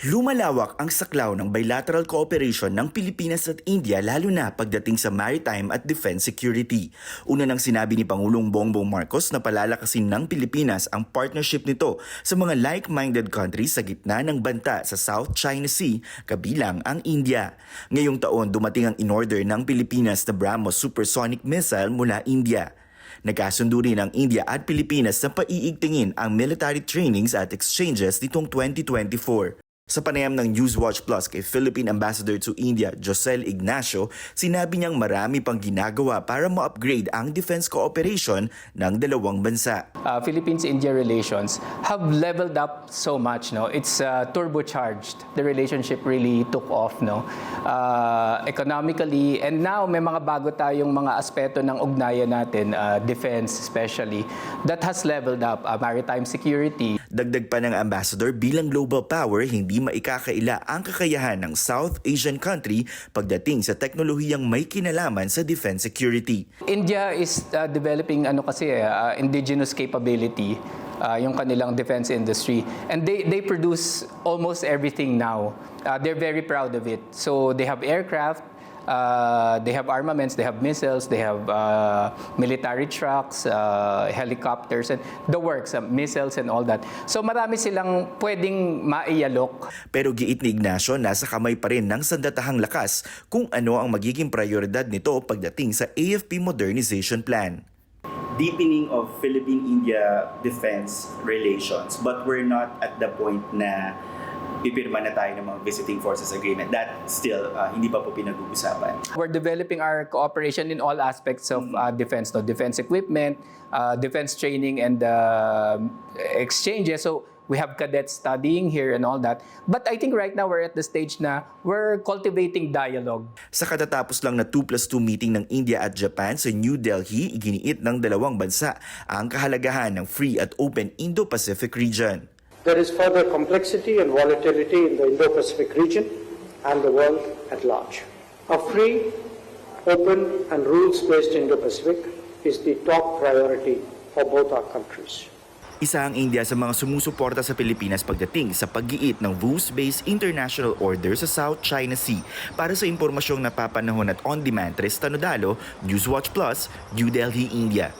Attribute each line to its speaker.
Speaker 1: Lumalawak ang saklaw ng bilateral cooperation ng Pilipinas at India lalo na pagdating sa maritime at defense security. Una nang sinabi ni Pangulong Bongbong Marcos na palalakasin ng Pilipinas ang partnership nito sa mga like-minded countries sa gitna ng banta sa South China Sea, kabilang ang India. Ngayong taon dumating ang in-order ng Pilipinas na BrahMos supersonic missile mula India. Nagkasundo rin ang India at Pilipinas na paiigtingin ang military trainings at exchanges nitong 2024. Sa panayam ng Newswatch Plus kay Philippine Ambassador to India, Josel Ignacio, sinabi niyang marami pang ginagawa para ma-upgrade ang defense cooperation ng dalawang bansa.
Speaker 2: uh, Philippines-India relations have leveled up so much. No, it's uh, turbocharged. The relationship really took off. No, uh, economically, and now may mga bago tayong mga aspeto ng ugnayan natin, uh, defense especially, that has leveled up. Uh, maritime security,
Speaker 1: Dagdag pa ng ambassador bilang global power, hindi maikakaila ang kakayahan ng South Asian country pagdating sa teknolohiyang may kinalaman sa defense security.
Speaker 2: India is uh, developing ano kasi eh, uh, indigenous capability uh, yung kanilang defense industry and they they produce almost everything now. Uh, they're very proud of it. So they have aircraft, uh, they have armaments, they have missiles, they have uh, military trucks, uh, helicopters and the works, uh, missiles and all that. So marami silang pwedeng maialok
Speaker 1: Pero giit ni Ignacio, nasa kamay pa rin ng sandatahang lakas kung ano ang magiging prioridad nito pagdating sa AFP Modernization Plan.
Speaker 3: deepening of Philippine-India defense relations but we're not at the point na pipirma na tayo ng mga visiting forces agreement. That still uh, hindi pa po pinag-uusapan.
Speaker 2: We're developing our cooperation in all aspects of uh, defense, no? defense equipment, uh, defense training, and uh, exchanges. So we have cadets studying here and all that. But I think right now we're at the stage na we're cultivating dialogue.
Speaker 1: Sa katatapos lang na 2 plus 2 meeting ng India at Japan sa New Delhi, iginiit ng dalawang bansa ang kahalagahan ng free at open Indo-Pacific region.
Speaker 4: There is further complexity and volatility in the Indo-Pacific region and the world at large. A free, open and rules-based Indo-Pacific is the top priority for both our countries.
Speaker 1: Isa ang India sa mga sumusuporta sa Pilipinas pagdating sa paggiit ng rules-based international order sa South China Sea. Para sa impormasyong napapanahon at on-demand, Tristan Nodalo, Newswatch Plus, New Delhi, India.